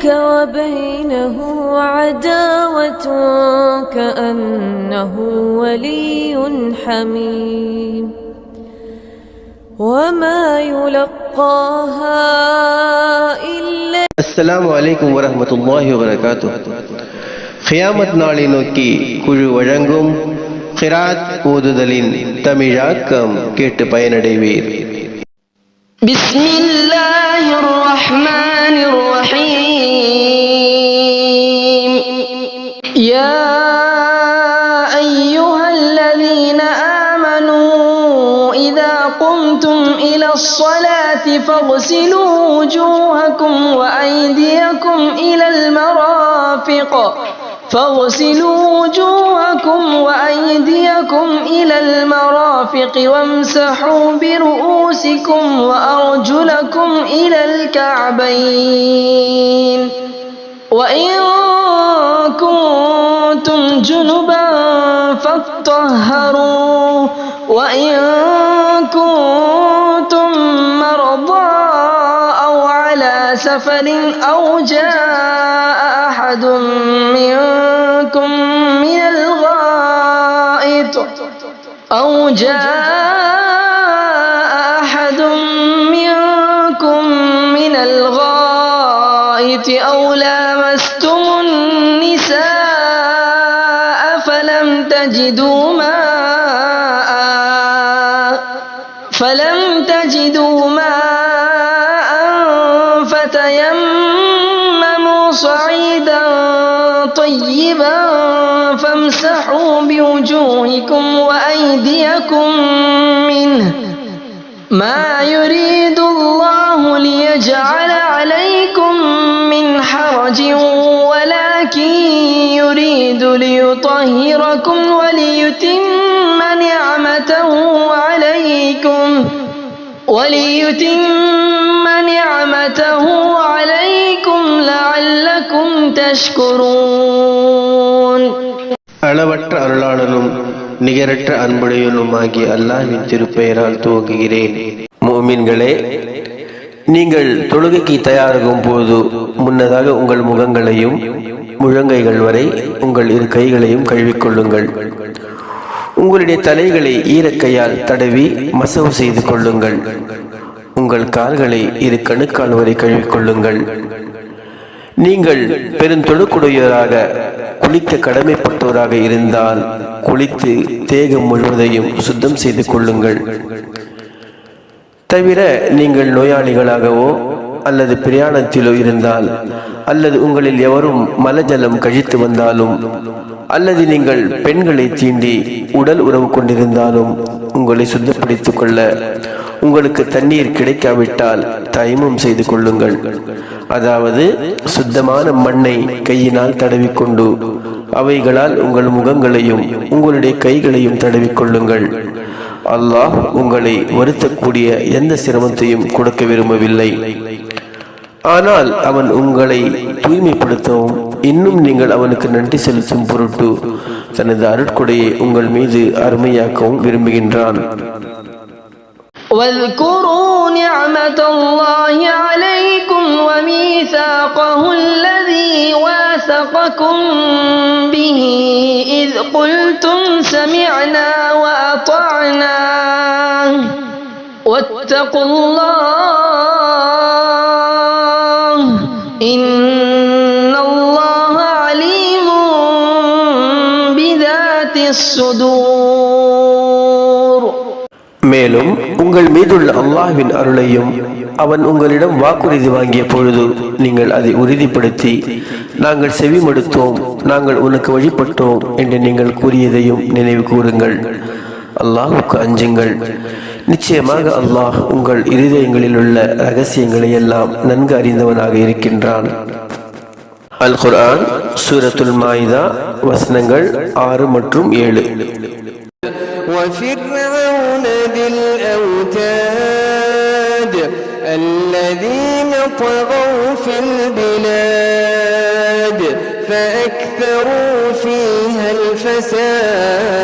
بينك وبينه عداوة كأنه ولي حميم وما يلقاها إلا அஸ்ஸலாமு அலைக்கும் வரஹ்மத்துல்லாஹி வபரகாத்து கியாமத் நாளை நோக்கி குழு வழங்கும் கிராத் ஓதுதலின் தமிழாக்கம் கேட்டு பயனடைவீர் بسم الصلاة فاغسلوا وجوهكم وأيديكم إلى المرافق. فاغسلوا وجوهكم وأيديكم إلى المرافق وامسحوا برؤوسكم وأرجلكم إلى الكعبين. وإن كنتم جنبا فاطهروا. وإن كنتم مرضى أو على سفر أو جاء أحد منكم من الغائط أو جاء أحد منكم من الغائط أو لامستم النساء فلم تجدوا ماء فلم تجدوا ماء فتيمموا صعيدا طيبا فامسحوا بوجوهكم وأيديكم منه. ما يريد الله ليجعل عليكم من حرج ولكن يريد ليطهركم وليتم نعمته. وليتم نعمته عليكم لعلكم تشكرون அளவற்ற அருளாளனும் நிகரற்ற அன்புடையனும் ஆகிய அல்லாஹ்வின் திருப்பெயரால் துவங்குகிறேன் மோமின்களே நீங்கள் தொழுகைக்கு தயாராகும் போது முன்னதாக உங்கள் முகங்களையும் முழங்கைகள் வரை உங்கள் இரு கைகளையும் கழுவிக்கொள்ளுங்கள் உங்களுடைய தலைகளை ஈரக்கையால் தடவி மசவு செய்து கொள்ளுங்கள். உங்கள் கால்களை இரு கணுக்கால் வரை கழுவிக்கொள்ளுங்கள் நீங்கள் பெருந்தொழுக்குடையவராக குளிக்க கடமைப்பட்டோராக இருந்தால் குளித்து தேகம் முழுவதையும் சுத்தம் செய்து கொள்ளுங்கள். தவிர நீங்கள் நோயாளிகளாகவோ அல்லது பிரயாணத்திலோ இருந்தால் அல்லது உங்களில் எவரும் மலஜலம் கழித்து வந்தாலும் அல்லது நீங்கள் பெண்களை தீண்டி உடல் உறவு கொண்டிருந்தாலும் உங்களை சுத்தப்படுத்திக் கொள்ள உங்களுக்கு தண்ணீர் கிடைக்காவிட்டால் தயமம் செய்து கொள்ளுங்கள். அதாவது சுத்தமான மண்ணை கையினால் தடவிக்கொண்டு அவைகளால் உங்கள் முகங்களையும் உங்களுடைய கைகளையும் தடவிக்கொள்ளுங்கள் அல்லாஹ் உங்களை வருத்தக்கூடிய எந்த சிரமத்தையும் கொடுக்க விரும்பவில்லை. ஆனால் அவன் உங்களை தூய்மைப்படுத்தவும் இன்னும் நீங்கள் அவனுக்கு நன்றி செலுத்தும் பொருட்டு தனது அருட்கொடையை உங்கள் மீது அருமையாக்கவும் விரும்புகின்றான் واذكروا نعمة الله عليكم وميثاقه الذي واثقكم به إذ قلتم سمعنا وأطعنا واتقوا الله மேலும் உங்கள் மீதுள்ள அல்லாஹ்வின் அருளையும் அவன் உங்களிடம் வாக்குறுதி வாங்கிய பொழுது நீங்கள் அதை உறுதிப்படுத்தி நாங்கள் செவி மடுத்தோம் நாங்கள் உனக்கு வழிபட்டோம் என்று நீங்கள் கூறியதையும் நினைவு கூறுங்கள். அல்லாஹுக்கு அஞ்சுங்கள். நிச்சயமாக அல்லாஹ் உங்கள் இருதயங்களில் உள்ள ரகசியங்களை எல்லாம் நன்கு அறிந்தவனாக இருக்கின்றான். அல் குர்ஆன் சூரத்துல் மாயிதா வசனங்கள் ஆறு மற்றும் ஏழு وفرعون ذي الأوتاد الذين طغوا في البلاد فأكثروا فيها الفساد